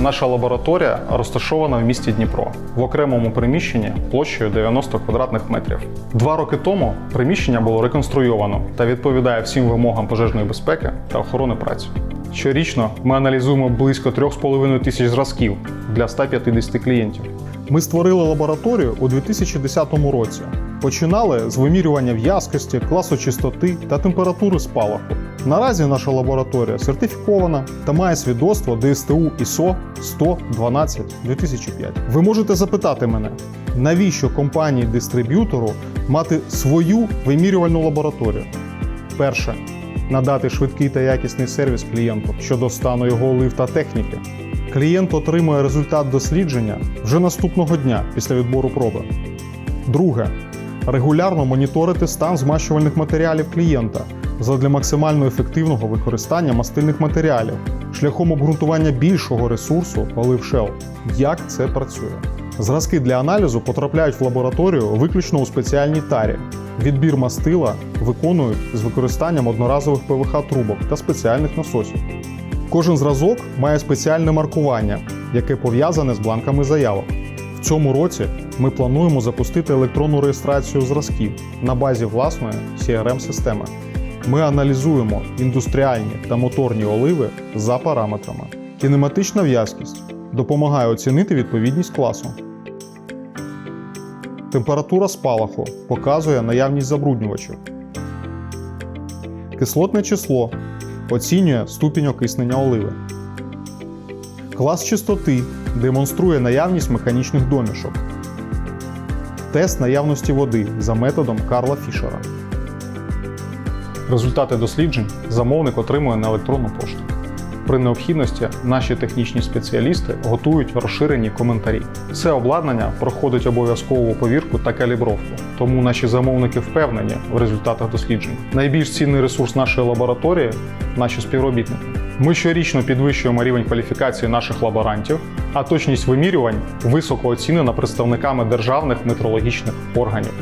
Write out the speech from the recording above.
Наша лабораторія розташована в місті Дніпро в окремому приміщенні площею 90 квадратних метрів. Два роки тому приміщення було реконструйовано та відповідає всім вимогам пожежної безпеки та охорони праці. Щорічно ми аналізуємо близько 3,5 тисяч зразків для 150 клієнтів. Ми створили лабораторію у 2010 році. Починали з вимірювання в'язкості, класу чистоти та температури спалаху. Наразі наша лабораторія сертифікована та має свідоцтво ДСТУ ISO 112 2005. Ви можете запитати мене, навіщо компанії-дистриб'ютору мати свою вимірювальну лабораторію? Перше надати швидкий та якісний сервіс клієнту щодо стану його олив та техніки. Клієнт отримує результат дослідження вже наступного дня після відбору проби. Друге регулярно моніторити стан змащувальних матеріалів клієнта задля максимально ефективного використання мастильних матеріалів шляхом обґрунтування більшого ресурсу олив шел. Як це працює? Зразки для аналізу потрапляють в лабораторію виключно у спеціальній тарі. Відбір мастила виконують з використанням одноразових ПВХ трубок та спеціальних насосів. Кожен зразок має спеціальне маркування, яке пов'язане з бланками заявок. В цьому році ми плануємо запустити електронну реєстрацію зразків на базі власної CRM-системи. Ми аналізуємо індустріальні та моторні оливи за параметрами. Кінематична в'язкість допомагає оцінити відповідність класу. Температура спалаху показує наявність забруднювачів. Кислотне число оцінює ступінь окиснення оливи. Клас чистоти демонструє наявність механічних домішок. Тест наявності води за методом Карла Фішера. Результати досліджень замовник отримує на електронну пошту. При необхідності наші технічні спеціалісти готують розширені коментарі. Це обладнання проходить обов'язкову повірку та калібровку, тому наші замовники впевнені в результатах досліджень. Найбільш цінний ресурс нашої лабораторії наші співробітники. Ми щорічно підвищуємо рівень кваліфікації наших лаборантів, а точність вимірювань високо оцінена представниками державних метрологічних органів.